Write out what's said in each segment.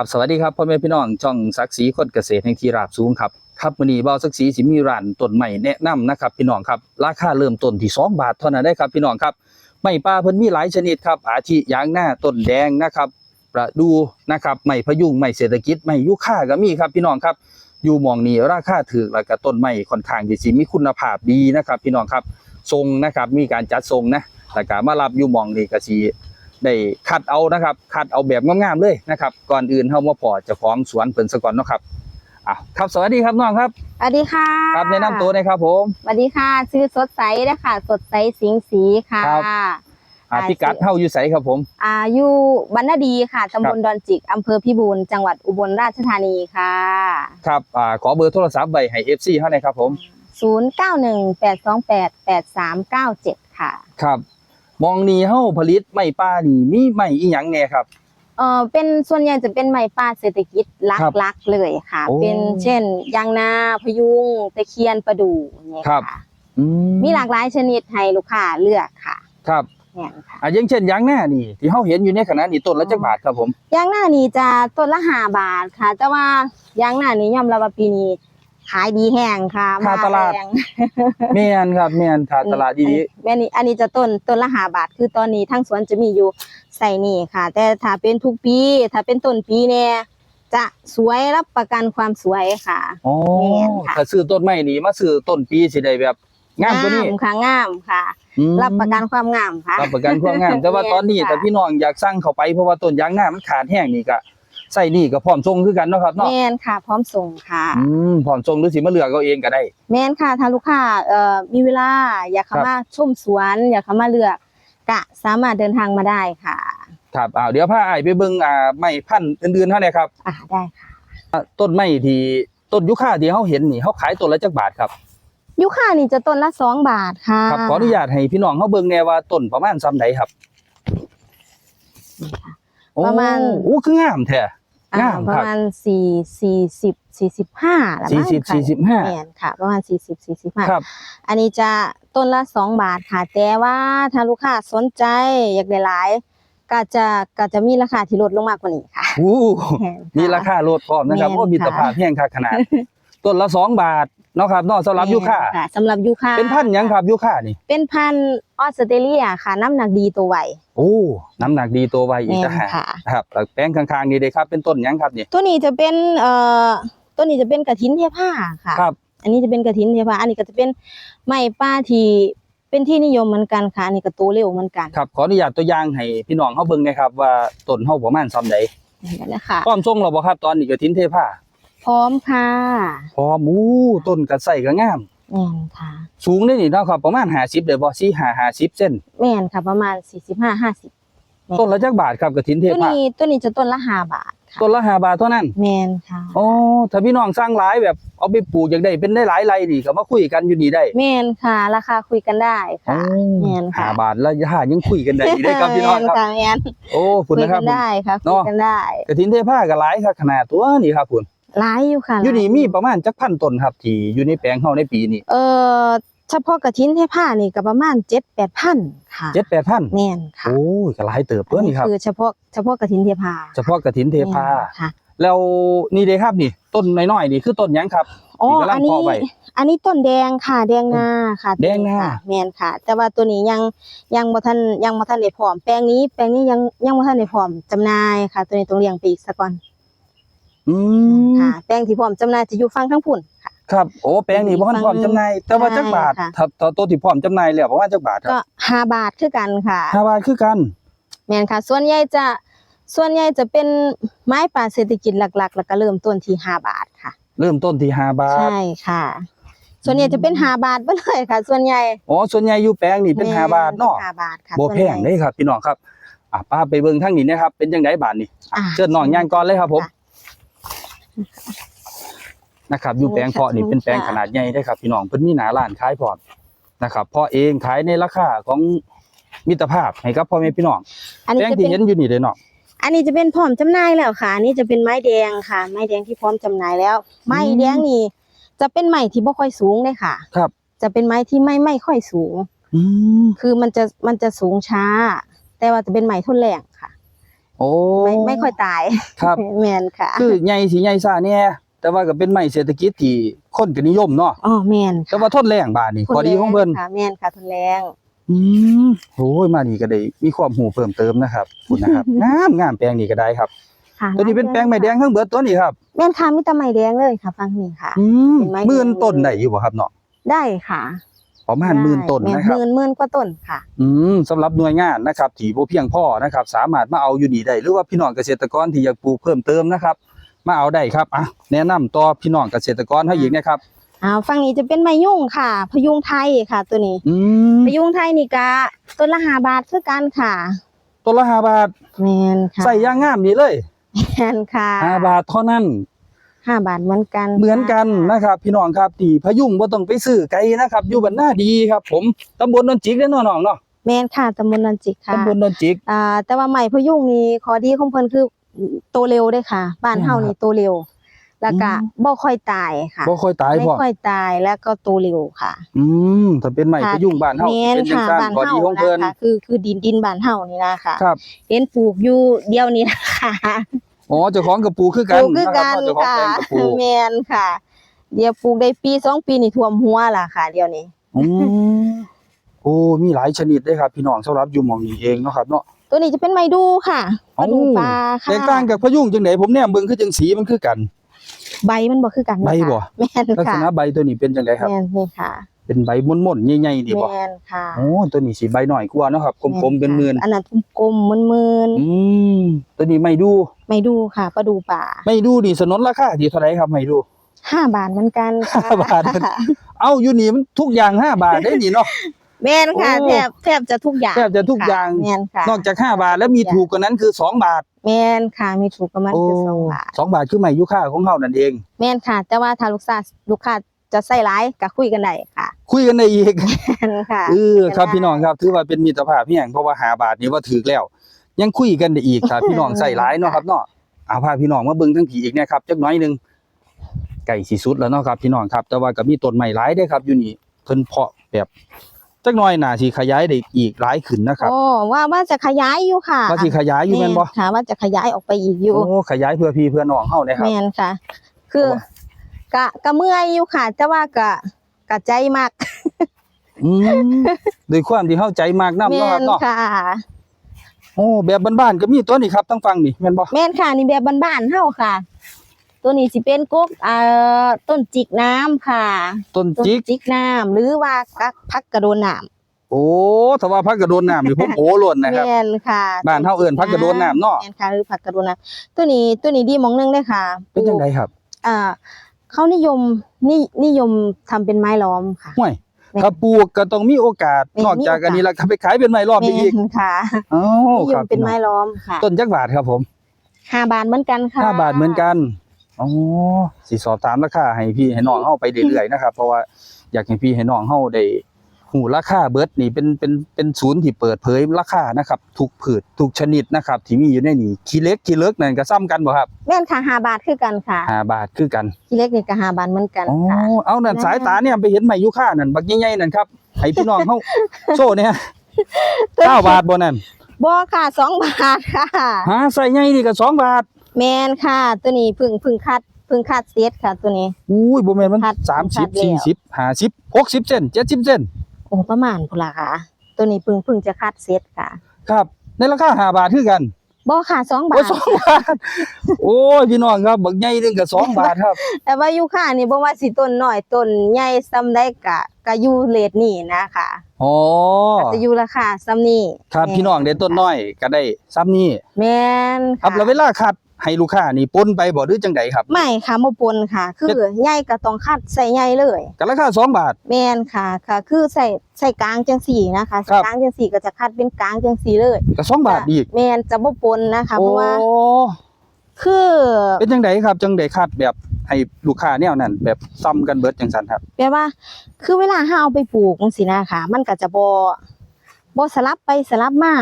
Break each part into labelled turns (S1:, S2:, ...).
S1: ครับสวัสดีครับพ่อแม่พี่น้องช่องศักดิ์ศรีคนเกษตรแห่งที่ราบสูงครับครับมื้อนี้เบาศักดิ์ศรีสิมีร้านต้นไม้แนะนำนะครับพี่น้องครับราคาเริ่มต้นที่ 2 บาทเท่านั้นได้ครับพี่น้องครับไม้ป่าเพิ่นมีหลายชนิดครับอาทิยางหน้าต้นแดงนะครับประดูนะครับไม้พยุงไม้เศรษฐกิจไม้ยุค่าก็มีครับพี่น้องครับอยู่มองนี้ราคาถูกแล้วก็ต้นไม้ค่อนข้างที่สิมีคุณภาพดีนะครับ พี่น้องครับทรงนะครับมีการจัดทรงนะแล้วก็มารับอยู่มองนี้ก็สิ ได้คัดเอานะครับคัดเอาแบบงามๆเลยนะครับ ก่อนอื่นเฮามาพอเจ้าของสวนเพิ่นซะก่อนเนาะครับอะครับสวัสดีครับน้องครับ
S2: สวัสดีค่ะ
S1: ครับแนะนำตัวหน่อยครับผม
S2: สวัสดีค่ะชื่อสดใสนะคะสดใสสิงห์สีค่ะ
S1: ครับ อะ
S2: อ่า
S1: พิกัดเฮาอยู่ไสครับผม
S2: อาอยู่บรรณดีค่ะตำบลดอนจิกอำเภอพิบูลจังหวัดอุบลราชธานีค่ะ
S1: ครับอ่าขอเบอร์โทรศัพท์ไว้ให้ FC เฮาหน่อยครับผม
S2: 0918288397 ค่ะ
S1: ครับ มองนี่เฮาผลิตไม้ป่านี่มีไม้อีหยังแหน่ครับ
S2: เออเป็นส่วนใหญ่จะเป็นไม้ป่าเศรษฐกิจห
S1: ครับ
S2: ลักๆเลยค่ะ
S1: โอ้
S2: เป็นเช่นยางนาพะยุงตะเคียนประดู่อย่างเงี้ย
S1: ครับ
S2: ค่ะ
S1: อื
S2: มีหลากหลายชนิดให้ลูกค้าเลือกค่ะ
S1: ครับ
S2: เนี่ยค่ะ
S1: อะอย่างเช่นยางหน้านี่ ที่เฮาเห็นอยู่ในขณะนี้ต้นละจักบาทครับผม
S2: ยางหน้านี่จะต้นละห้าบาทค่ะ แต่ว่ายางหน้านี่ยอมรับว่าปีนี้ ขายดีแห้งค่ะ
S1: ค่าตลาด
S2: มแรง
S1: แม่นครับแม่นขาดตลาดดี
S2: แม่นี่อันนี้จะต้นต้นละห้าบาท คือตอนนี้ทั้งสวนจะมีอยู่ใส่นี่ค่ะ แต่ถ้าเป็นทุกปี ถ้าเป็นต้นปีเนี่ยจะสวยรับประกันความสวยค่ะ
S1: อ๋อ
S2: แม่นค่ะ
S1: ถ้าซื้อต้นไม้นี่มาซื้อต้นปีสิได้แบบงามกว่านี้
S2: ค่ะงามค่ะ
S1: อืม
S2: รับประกันความงามค่ะ
S1: รับประกันความงาม แต่ว่าตอนนี้
S2: แม่นค่ะ
S1: ถ้าพี่น้องอยากสั่งเข้าไปเพราะว่าต้นยางหน้ามันขาดแห้งนี่ก็ ใส่นี่ก็พร้อมส่งคือกันเนาะครับเนาะ
S2: แม่นค่ะ พร้อมส่งค่ะ
S1: อืมพร้อมส่งหรือสิมาเลือกเอาเองก็ได้
S2: แม่นค่ะถ้าลูกค้าเอ่อมีเวลาอยากเข้า
S1: ครับ
S2: มาชมสวน อยากเข้ามาเลือกกะสามารถเดินทางมาได้ค่ะ
S1: ครับอ้าวเดี๋ยวพาอ้ายไปเบิ่งอ่าไม้พันธุ์อื่นๆเท่านี้ครับ
S2: อ่าได้ค่ะ
S1: อ่าต้นไม้ที่ต้นยุค่าที่เฮาเห็นนี่เฮาขายต้นละจักบาทครับ
S2: ยุค่านี่จะต้นละสองบาทค่ะ
S1: ครับขออนุญาตให้พี่น้องเฮาเบิ่งแน่ว่าต้นประมาณซ้ำใดครับโอ้
S2: ประมาณ
S1: โอ้คืองามแท้
S2: อ่างา
S1: ม
S2: ประ
S1: ครับ
S2: มาณสี่สี่สิบสี่สิบห้าละมั้ง
S1: 40
S2: ค่ะ
S1: 45
S2: แม่นค่ะ ประมาณสี่สิบสี่สิบห้า
S1: ครับ
S2: อันนี้จะต้นละสองบาทค่ะ แต่ว่าถ้าลูกค้าสนใจอยากได้หลายก็จะก็จะมีราคาที่ลดลงมากกว่านี้ค่ะ
S1: อู้
S2: แม่นค่ะ
S1: มีราคาลดพร้อมนะครับ
S2: แม่น
S1: โอ้มีตรภาพ
S2: ค่ะ
S1: แห้งคักขนาด ต้นละสองบาท เนาะครับเนาะสำหรับยุค่า
S2: ค่ะสำหรับยูค่า
S1: เป็นพันธุ์หยังครับยุค่านี่
S2: เป็นพันธุ์ออสเตรเลียค่ะ น้ำหนักดีตัวไว
S1: โอ้น้ำหนักดีตัวไวอีก
S2: แม่น
S1: ต่างหาก
S2: ค่ะ
S1: ครับแล้วแป้งข้างๆนี่เลยครับ เป็นต้นหยังครับนี่
S2: ตัวนี้จะเป็นเอ่อตัวนี้จะเป็นกระถินเทผ้าค่ะ
S1: ครับ
S2: อันนี้จะเป็นกระถินเทผ้าอันนี้ก็จะเป็นไม้ป้าที่เป็นที่นิยมเหมือนกันค่ะ อันนี้ก็โตเร็วเหมือนกัน
S1: ครับขออนุญาตตัวอย่างให้พี่น้องเฮาเบิ่งหนะครับ ว่าต้นเฮาประมาณซ้ำใด
S2: เห็นไหมคะ
S1: พร้อมส่งแล้วบ่ครับตอนนี้ก็ทิ้นเทผ้า
S2: พ ร้อมค่ะ
S1: พร้อมอู้ต้นก็ใส่ก็งาม
S2: แม่นค่ะ
S1: สูงได้นี่เนาะครับประมาณ50ได้บ่4 5 50เซน
S2: แม่นค่ะประมาณ45 50
S1: ต้นละจักบาทครับกฐินเท
S2: ตัว
S1: ผ้า
S2: นี้ตัวนี้จะต้นละ5บาทค่ะ
S1: ต้นละ5บาทเท่านั้น
S2: แม่นค่ะ
S1: อ๋อถ้าพี่น้องสร้างหลายแบบเอาไปปลูกอยากได้เป็นได้หลายไรนี่ก็มาคุยกันอยู่นี่ได้
S2: แม่นค่ะ ราคาคุยกันได้ค่ะ แม่นค่ะ
S1: ห้าบาทแล้วย่ายังคุยกันได้อีกได้ครับพี่น้องครับ
S2: แม่นค่ะแม่น
S1: โอ้คุ
S2: คุ
S1: ณ
S2: ย
S1: นะค
S2: กั
S1: รับ
S2: นได้ค่ะ
S1: เนาะ
S2: คุยกันได้
S1: กระถินเทผ้าก็หลายครับขนาดตัวนี่ครับคุณ
S2: หลายอยู่ค่ะ
S1: อยู่นี่
S2: หลา
S1: มีประมาณจักพันต้นครับที่อยู่ในแปลงเฮาในปีนี้
S2: เออเฉพาะกระถินเทผ้านี่ก็ประมาณ7 8,000ค่ะ
S1: เจ็ดแปดพัน
S2: แม่นค่ะ
S1: โอ้ยก็หลายเติบตัวนี่ครับ
S2: คือเฉพาะเฉพาะกระถินเทผ้า
S1: เฉพาะกระถินเทผ้า
S2: แม่นค่ะ
S1: แล้วนี่เด้ครับนี่ ต้นน้อยๆนี่คือต้นหยังครับ
S2: อ๋อ
S1: ที่กำลัง
S2: อันนี้
S1: เพาะไว้
S2: อันนี้ต้นแดงค่ะ แดงนาค่ะ
S1: แดงนา
S2: ค่ะแม่นค่ะ แต่ว่าตัวนี้ยังยังบ่ทันยังบ่ทันได้พร้อมแปลงนี้แปลงนี้ยังยังบ่ทันได้พร้อมจำหน่ายค่ะ ตัวนี้ต้องเลี้ยงไปอีกสักก่อน
S1: อืม
S2: ค่ะแปลงที่พร้อมจำหน่ายจะอยู่ฝั่งทั้งพุ่นค่ะ
S1: ครับโอ้แปลงนี่บ่ทันพร้อมจำหน่ายแต่ว่าจักบาท
S2: ใช่ค่ะ
S1: ถ้าถ้าตัวที่พร้อมจำหน่ายแล้วประมาณจักบาทค
S2: ก็
S1: รับ
S2: ห้าบาทคือกันค่ะ
S1: ห้าบาทคือกัน
S2: แม่นค่ะ ส่วนใหญ่จะส่วนใหญ่จะเป็นไม้ป่าเศรษฐกิจหลักๆ แล้วก็เริ่มต้นที่ห้าบาทค่ะ
S1: เริ่มต้นที่ห้าบาท
S2: ใช่ค่ะ ส่วนใหญ่จะเป็นห้าบาทไปเลยค่ะ ส่วนใหญ่
S1: อ๋อส่วนใหญ่อยู่แปลงนี่เป็นห้าบาทเนาะ
S2: ห้าบาทค่ะ
S1: บ่
S2: ส่วน
S1: แพ
S2: ใหญ่
S1: งเด้ครับพี่น้องครับ อะป้าไปเบิ่งทางนี้นะครับ เป็นจังไดบาทนี่อะ
S2: อะ
S1: เชิญน้องย่างก่อนเลยครับผม
S2: ค่ะ
S1: นะครับ อยู่แปลงเพาะนี่เป็นแปลงขนาดใหญ่ได้ครับพี่น้องเพิ่นมีหน้าร้านขายพร้อมนะครับเพาะเองขายในราคาของมิตรภาพให้กับพ่อแม่พี่น้อง
S2: อัน
S1: แป
S2: นี้
S1: ลง
S2: จะ
S1: ที่
S2: เป็น
S1: เห็นอยู่นี่เด้อน้อง
S2: อันนี้จะเป็นพร้อมจำหน่ายแล้วค่ะอันนี้จะเป็นไม้แดงค่ะ ไม้แดงที่พร้อมจำหน่ายแล้ว ไม้แดงนี่จะเป็นไม้ที่บ่ค่อยสูงเลยค่ะ
S1: ครับ
S2: จะเป็นไม้ที่ไม่ไม่ค่อยสูง
S1: อืม
S2: คือมันจะมันจะสูงช้า แต่ว่าจะเป็นไม้ทนแรงค่ะ
S1: โอ้
S2: ไม่ไม่ค่อยตาย
S1: ครับ
S2: แม่นค่ะ
S1: คือใหญ่สิใหญ่ซ่าแน่แต่ว่าก็เป็นไม้เศรษฐกิจที่คนก็นิยมเนาะ
S2: อ๋อแม่น
S1: แต่ว่าทนแรงบาดนี่
S2: ทน
S1: พอดีของเพิ่น
S2: แรงค่ะแม่นค่ะทนแรง
S1: อืมโอ้ยมานี่ก็ได้มีความรู้เพิ่มเติมนะครับคุณนะครับงามงามแปลงนี่ก็ได้ครับ
S2: ค่ะ
S1: ตัวนี้เป็นแปลงไม้แดงทั้งเบิดตัวนี้ครับ
S2: แม่นค่ะมีแต่ไม้แดงเลยค่ะฟังนี่ค่ะ
S1: อืม
S2: เป็นไม้แดง
S1: หมื่นต้นได้อยู่บ่ครับเนาะ
S2: ได้ค่ะ
S1: ประมาณหมื่นต้น
S2: แม่
S1: นะครับ
S2: หมื่นหมื่นกว่าต้นค่ะ
S1: อืมสำหรับหน่วยงานนะครับที่บ่เพียงพอนะครับ สามารถมาเอาอยู่นี่ได้หรือว่าพี่น้องเกษตรกรที่อยากปลูกเพิ่มเติมนะครับ มาเอาได้ครับอะแนะนำต่อพี่น้องเกษตรกรเฮาอีกนะครับ
S2: อ่าฝั่งนี้จะเป็นไม้ยุ่งค่ะ พยุงไทยค่ะ ตัวนี้
S1: อืม
S2: พยุงไทยนี่กะต้นละห้าบาทคือกันค่ะ
S1: ต้นละ5บาท
S2: แมนค่ะ
S1: ใส่อย่างงามนี่เลย
S2: แมนค่ะ
S1: 5บาทเท่านั้น
S2: ห้าบาทเหมือนกัน
S1: เหมือนกัน
S2: ค่ะ
S1: นะครับ พี่น้องครับที่พยุงบ่ต้องไปซื้อไกลนะครับ อยู่บ้านหน้าดีครับ ผมตำบลนนจิกเด้อน้องๆเนาะ
S2: แมนค่ะตำบลนันจิกค่ะ
S1: ตำบลนนจิก
S2: อ่าแต่ว่าไม้พยุงนี่ข้อดีของเพิ่นคือโตเร็วเด้อค่ะ บ้านเฮานี่โตเร็ว แล้วก็
S1: อืม
S2: บ่ค่อยตายค่ะ
S1: บ่ค่อยตาย
S2: ไม่
S1: พ่อ
S2: ค่อยตายแล้วก็โตเร็วค่ะ
S1: อืมถ้าเป็นไม้พยุงบ้านเฮา
S2: แม่น
S1: เป็นจัง
S2: ค่ะ
S1: ซั่น
S2: บ้าน
S1: ข้อ
S2: เฮา
S1: ดีของเพิ่น
S2: นะคะคือคือดินดินบ้านเฮานี่นะค่ะ
S1: ครับ
S2: เห็นปลูกอยู่เดียวนี้นะคะ
S1: อ๋อเจ้าของกับปลูกคือ
S2: ป
S1: กัน
S2: ลูกคือกัน
S1: เจ้าของ
S2: ค่ะ
S1: แปลงกับปลูก
S2: แมนค่ะ เดี๋ยวปลูกได้ปีสองปีนี่ท่วมหัวล่ะค่ะ เดี๋ยวนี้
S1: อืมโอ้มีหลายชนิดเด้ครับ พี่น้องสำหรับอยู่หม่องนี้เองเนาะครับเนาะ
S2: ตัวนี้จะเป็นไม้ดูค่ะ
S1: เอ้า
S2: มาดูปลาค่ะ
S1: แตกต่างกับพยุงจังไดผมแนมเบิ่งคือจังสีมันคือกัน
S2: ใบมันบ่คือกัน
S1: ใบบ่
S2: แม่น
S1: ลักษ
S2: ค่ะ
S1: ณะใบตัวนี้เป็นจังไดครับ
S2: แม่นนี่ค่ะ
S1: เป็นใบม่วนๆใหญ่ๆนี่บ่
S2: แม่นค่ะ
S1: โอ้ตัวนี้สิใบน้อยกว่าเนาะครับกลมๆเป็นหมื่น
S2: อันนั้นกลมๆมึน
S1: อืมตัวนี้ไม่ดู
S2: ๆไม่ดูค่ะปลาดูป่า
S1: ไม่ดูนี่สนนราคาที่เท่าไหร่ครับไม่ดู
S2: ห้าบาทเหมือนกันค่ะ
S1: ห้าบาทเอ้าอยู่นี่มันทุกอย่าง5บาทได้นี่เนาะ
S2: แม่นค่ะ
S1: โอ้
S2: แทบแทบจะทุกอย่าง
S1: แทบจะทุกอย่าง
S2: ค่ะแม่นค่ะ
S1: นอกจาก5บาทแล้วมีถูกกว่านั้นคือ2บาท
S2: แม่นค่ะมีถูกกับมันคือสองบาท
S1: สองบาทคือไม่ยุค่าของเฮานั่นเอง
S2: แม่นค่ะ แต่ว่าถ้าลูกค้าลูกค้า จะใส่ร้ายก็คุยกันได้ค่ะ
S1: คุยกันได้อีก
S2: แม่นค่ะ
S1: เออครับ
S2: ได้
S1: พี่น้องครับถือว่าเป็นมิตรภาพเพียงเพราะว่าหาบาทนี่ว่าถือแล้ว ยังคุยกันได้อีกครับพี่น้องใส่ร้ายเนาะครับเนาะเอาพาพี่น้องมาเบิ่งทั้งผีอีกเนะครับจักหน้อยหนึงไก่สีสุดแล้วเนาะครับพี่น้องครับ แต่ว่าก็มีต้นไม้หลายเด้อครับอยู่นี่เพิ่นเพาะแบบจักหน้อยน่าสิขยายได้อีกหลายขึ้นนะครับ
S2: โอ้ว่าว่าจะขยายอยู่ค่ะ
S1: ว่าสิขยายอยู่แม่นบ่
S2: ค่ะว่าจะขยายออกไปอีกอยู่
S1: โอ้ขยายเพื่อพี่เพื่อน้องเฮานะครับ
S2: แม่นค่ะ คือ
S1: เพราะว่า
S2: กะกะเมื่อยอยู่ค่ะ แต่ว่ากะกะใจมาก
S1: อืมด้วยความที่เฮาใจมากนำ
S2: แม่
S1: เนาะครับ
S2: น
S1: เนาะ
S2: ค่ะ
S1: โอ้แบบบ้านๆก็มีตัวนี้ครับทั้งฟังนี่แม่นบ่
S2: แม่นค่ะนี่แบบบ้านๆเฮาค่ะ ตัวนี้สิเป็นกกเอ่อต้นจิกน้ำค่ะ
S1: ต้น
S2: ต้น
S1: จิก
S2: จิกน้ำหรือว่ากักพักกระโดนน้ำ
S1: โอ้ถ้าว่าพักกระโดนน้ำนี่ผมโอ้ล้นนะครับ
S2: แม่นค่ะ
S1: บ้านเฮาเอิ้นพักกระโดนน้ำเนาะ
S2: แม่นค่ะหรือผักกระโดนน้ำตัวนี้ตัวนี้ดีหมองหนึงเลยค่ะ
S1: เป็นจังไดครับ
S2: อ่า เขานิยมนินิยมทำเป็นไม้ล้อมค่ะ
S1: ห่วย
S2: แม่น
S1: ถ้าปลูกก็ต้องมีโอกาส
S2: แม่น
S1: นอกจาก
S2: มีโอกาส
S1: อันนี้แล้วก็ไปขายเป็นไม้รอบไป
S2: แม่
S1: อีก
S2: นค่ะ
S1: อ๋อ
S2: นิย
S1: ครั
S2: ม
S1: บ
S2: เป็นไม้ล้อมค่ะ
S1: ต้นจักบาทครับผม
S2: ห้าบาทเหมือนกันค่ะ
S1: ห้าบาทเหมือนกันอ๋อสิสอบถามราคาให้พี่ให้น้องเฮาไปเรื่อยๆนะครับ เพราะว่าอยากให้พี่ให้น้องเฮาได้ หูราคาเบิดนี่เป็นเป็นเป็นศูนย์ที่เปิดเผยราคานะครับทุกพืชทุกชนิดนะครับที่มีอยู่ในนี้ขี้เล็กขี้เล็กนั่นก็ซ้ำกันบ่ครับ
S2: แม่นค่ะห้าบาทคือกันค่ะ
S1: ห้าบาทคือกัน
S2: ที่เล็กนี่ก็ห้าบาทเหมือนกัน
S1: อ๋อ
S2: ค่ะ
S1: เอานั่น
S2: นะ
S1: สายตาเนี่ยไปเห็นไม้ยูคานั่นบักใหญ่ๆนั่นครับให้พี่น้องเฮาโซ่เนี่ยเก้าบาทบ่นั่น
S2: บ่ค่ะสองบาทค่ะ
S1: หาใส่ใหญ่นี่ก็สองบาท
S2: แมนค่ะ ตัวนี้เพึ่งเพึ่งคัดเพึ่งคัดเซตค่ะ ตัวนี้
S1: อุ้ยบ่แม่นมัน
S2: คัด
S1: สามสิบ
S2: คัดแล้ว
S1: สี่สิบห้าสิบหกสิบเซนเจ็ดสิบเซน
S2: โอ้ประมาณพุ่นละค่ะ ตัวนี้เพึ่งเพึ่งจะคัดเซตค่ะ
S1: ครับ ในราคาห้าบาทคือกัน
S2: บ่ค่ะสองบา
S1: โอ้
S2: ท
S1: สองบาท โอ้ยพี่น้องครับบักใหญ่หนึงก็สองบาทครับ
S2: แต่ว่าอยู่ค่ะนี่บ่ว่าสิต้นน้อยต้นใหญ่ซ้ำได้กะกะอยู่เรทนี่นะคะ
S1: อ๋อ
S2: ก็จะอยู่ราคาซ้ำนี่
S1: ครับ
S2: แม่
S1: พี่น้องได้ต้นน้อยก็ได้ซ้ำนี่
S2: แม่น
S1: ครับ
S2: ค่ะ
S1: แล้วเวลาคัด ให้ลูกค้านี่ปนไปบ่หรือจังใดครับ
S2: ไม่ค่ะบ่ปนค่ะ คือใหญ่ก็ต้องคัดใส่ใหญ่เลย
S1: ก็ราคาสองบาท
S2: แม่นค่ะค่ะ คือใส่ใส่กลางจังสี่นะคะใส่
S1: ครับ
S2: กลางจังสี่ก็จะคัดเป็นกลางจังสี่เลย
S1: ก็สองบาทอีก
S2: แม่นจะบ่ปนนะคะเพ
S1: โอ้
S2: ราะว่าคือ
S1: เป็นจังไดครับจังไดคัดแบบให้ลูกค้าแนวนั้นแบบซ้ำกันเบิดจังซั่นครับ
S2: แปลว่า คือเวลาเฮาเอาไปปลูกจังซี่นะคะมันก็จะบ่บ่สลับไปสลับมา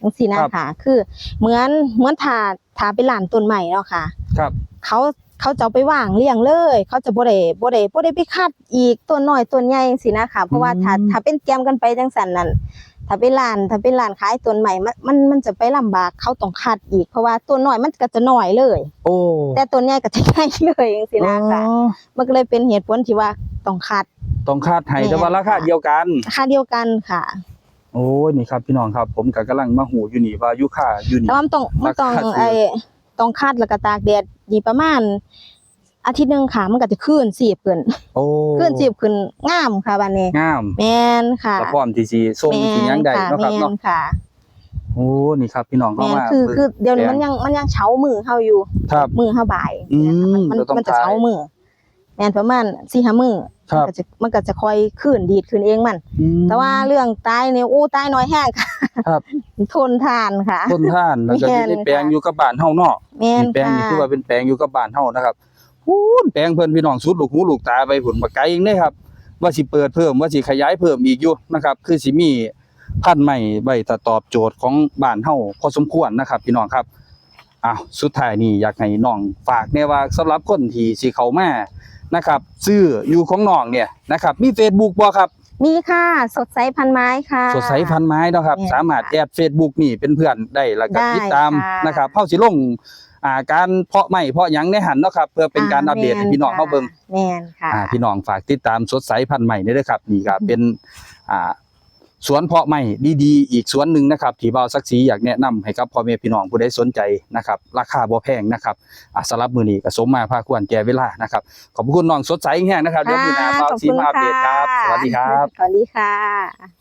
S2: จังซี่นะคะคือเหมือนเหมือนถ้า ถ้าเป็นหลานต้นใหม่เนาะค่ะ
S1: ครับ
S2: เขาเขาจะเอาไปวางเลี้ยงเลย เขาจะบ่ได้บ่ได้บ่ได้ไปคัดอีกต้นน้อยต้นใหญ่จังซี่นะคะเพราะว่าถ้า
S1: อืม
S2: ถ้าเป็นแจมกันไปจังซั่นนั่นถ้าเป็นร้านถ้าเป็นร้านขายต้นใหม่มันมันมันจะไปลำบากเขาต้องคัดอีกเพราะว่าต้นน้อยมันก็จะน้อยเลย
S1: โอ้
S2: แต่ต้นใหญ่ก็จะใหญ่เลยจังซี่นะค่ะ
S1: อ๋อ
S2: มันก็เลยเป็นเหตุผลที่ว่าต้องคัด
S1: ต้องคาดให้
S2: แม่น
S1: แต่ว่าราคา
S2: ค่ะ
S1: เดียวกัน
S2: ค่าเดียวกันค่ะ
S1: โอ้ยนี่ครับพี่น้องครับ ผมก็กำลังมาหูอยู่นี่ว่ายุค่าอยู่นี่
S2: แต่ว่ามันต้องมันต้อง
S1: ราคาซื้อ
S2: ไอ้ต้องคัดแล้วก็ตากแดดนี่ประมาณ อาทิตย์หนึงค่ะ มันก็จะขึ้นสีบขึ้น
S1: โอ้
S2: ขึ้นสีบขึ้นงามค่ะบัดนี้
S1: งาม
S2: แม่นค่ะ
S1: ก็พร้อมที่สิส่งสิหยังได้
S2: ค่ะ
S1: เนาะครับ
S2: แม่
S1: เนาะ
S2: นค่ะ
S1: โอ้นี่ครับพี่น้องเข้า
S2: แม่น
S1: มา
S2: คือ
S1: เบิ่ง
S2: คือเดี๋ยวนี้
S1: แปลง
S2: มันยังมันยังเฉามือเฮาอยู่
S1: ครับ
S2: มือเฮาบ่าย
S1: อืม
S2: มัน
S1: เราต้อง
S2: มันจะ
S1: ขาย
S2: เฉามือ แม่นประมาณ4-5มื้อ
S1: ครับ
S2: มันก็จะมันก็จะค่อยขึ้นดีดขึ้นเองมัน
S1: อืม
S2: แต่ว่าเรื่องตายเนี่ยโอ้ตายน้อยแห้งค่ะ
S1: ครับ
S2: ทนทานค่ะ
S1: ต้นท่านแล้วก็
S2: แม่
S1: อยู่
S2: น
S1: ในแปลง
S2: ค่ะ
S1: อยู่กับบ้านเฮาเนาะ
S2: แม่น
S1: นี่แปลง
S2: ค่ะ
S1: นี่คือว่าเป็นแปลงอยู่กับบ้านเฮานะครับพูนแปลงเพิ่นพี่น้องสุดลูกหูลูกตาไปผลมาไกลเองเด้ครับ ว่าสิเปิดเพิ่มว่าสิขยายเพิ่มอีกอยู่นะครับ คือสิมีพันธุ์ใหม่ไว้ตตอบโจทย์ของบ้านเฮาพอสมควรนะครับ พี่น้องครับอ้าวสุดท้ายนี่อยากให้น้องฝากแน่ว่าสำหรับคนที่สิเข้ามา นะครับซื้ออยู่ของน้องเนี่ยนะครับมี Facebook บ่ครับ
S2: มีค่ะ สดใสพันไม้ค่ะ
S1: สดใสพันไม้เนาะครับ
S2: เนี่ย
S1: สามารถแอด Facebook นี่เป็นเพื่อนได้แล้วก็
S2: ได้
S1: ติดตาม
S2: ค่ะ
S1: นะครับเฮาสิลงอ่าการเพาะไม้เพาะหยังในหันเนาะครับเพื่อเป็นการอัปเดตให้พี่น้องเฮาเบิ่ง
S2: แม่นค่ะ
S1: อ่าพี่น้องฝากติดตามสดใสพันธุ์ใหม่นี่ด้วยครับนี่ก็เป็นอ่า สวนเพาะไม้ดีๆอีกสวนหนึ่งนะครับที่เบาสักสีอยากแนะนำให้กับพ่อแม่พี่น้องผู้ใดสนใจนะครับ ราคาบ่แพงนะครับอสำหรับมือนี้ก็สมมาพาควรแก่เวลานะครับขอบคุณน้องสดใสแห้งนะครับเดี๋ยวมื้อหน้าเบาสีมาอัปเดตครับ สวัสดีครับ
S2: สวัสดีค่ะ